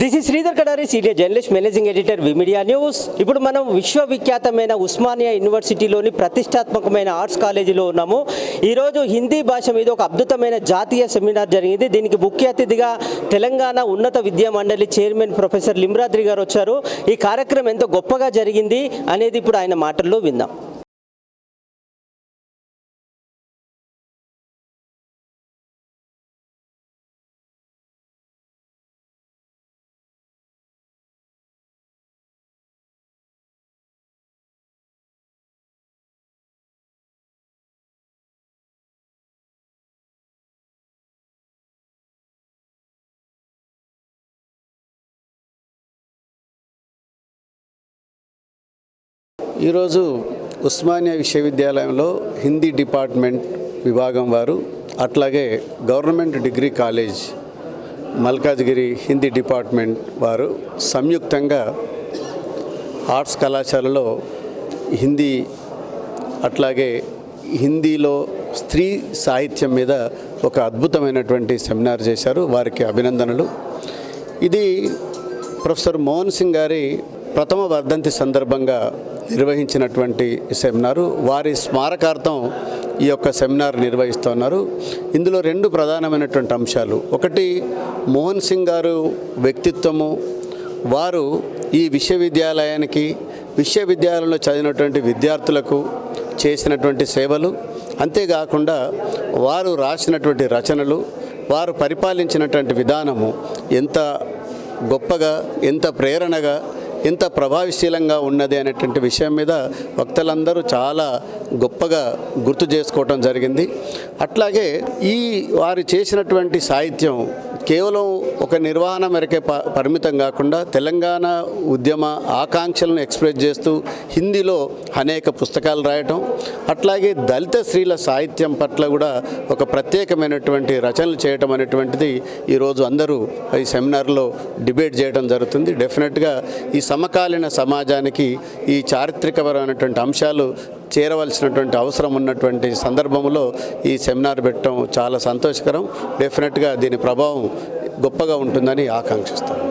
This is Sridhar Kadari senior journalist managing editor V Media news ఇప్పుడు మనం విశ్వవిఖ్యాతమైన ఉస్మానియా యూనివర్సిటీలోని ప్రతిష్టాత్మకమైన arts కాలేజీలో ఉన్నాము. ఈరోజు హిందీ భాష మీద ఒక అద్భుతమైన జాతీయ సెమినార్ జరిగింది. దీనికి ముఖ్య అతిథిగా తెలంగాణ ఉన్నత విద్యా మండలి చైర్మన్ ప్రొఫెసర్ లిమ్రాద్రి గారు వచ్చారు. ఈ కార్యక్రమం ఎంతో గొప్పగా జరిగింది అనేది ఇప్పుడు ఆయన మాటల్లో విందాం ఈరోజు ఉస్మానియా విశ్వవిద్యాలయంలో హిందీ డిపార్ట్మెంట్ విభాగం వారు అట్లాగే government degree college Malkajgiri Hindi department వారు సంయుక్తంగా ఆర్ట్స్ కళాశాలలో హిందీ అట్లాగే హిందీలో స్త్రీ సాహిత్యం మీద ఒక అద్భుతమైనటువంటి సెమినార్ చేశారు. వారికి అభినందనలు. ఇది ప్రొఫెసర్ మోహన్ సింగ్ గారి ప్రథమ వర్ధంతి సందర్భంగా నిర్వహించినటువంటి సెమినారు. వారి స్మారకార్థం ఈ యొక్క సెమినార్ నిర్వహిస్తున్నారు ఇందులో రెండు ప్రధానమైనటువంటి అంశాలు. ఒకటి మోహన్ సింగ్ గారు వ్యక్తిత్వము. వారు ఈ విశ్వవిద్యాలయానికి విశ్వవిద్యాలయంలో చదివినటువంటి విద్యార్థులకు చేసినటువంటి సేవలు. అంతేకాకుండా వారు రాసినటువంటి రచనలు వారు పరిపాలించినటువంటి విధానము ఎంత గొప్పగా ఎంత ప్రేరణగా ఎంత ప్రభావశీలంగా ఉన్నది అనేటువంటి విషయం మీద వక్తలందరూ చాలా గొప్పగా గుర్తు చేసుకోవటం జరిగింది. అట్లాగే ఈ వారు చేసినటువంటి సాహిత్యం కేవలం ఒక నిర్వహణ మేరకే ప పరిమితం కాకుండా తెలంగాణ ఉద్యమ ఆకాంక్షలను ఎక్స్ప్రెస్ చేస్తూ హిందీలో అనేక పుస్తకాలు రాయటం అట్లాగే దళిత స్త్రీల సాహిత్యం పట్ల కూడా ఒక ప్రత్యేకమైనటువంటి రచనలు చేయటం అనేటువంటిది ఈరోజు అందరూ ఈ సెమినార్లో డిబేట్ చేయడం జరుగుతుంది. డెఫినెట్గా ఈ సమకాలీన సమాజానికి ఈ చారిత్రకపరమైనటువంటి అంశాలు చేరవలసినటువంటి అవసరం ఉన్నటువంటి సందర్భంలో ఈ సెమినార్ పెట్టడం చాలా సంతోషకరం. డెఫినెట్గా దీని ప్రభావం గొప్పగా ఉంటుందని ఆకాంక్షిస్తాను.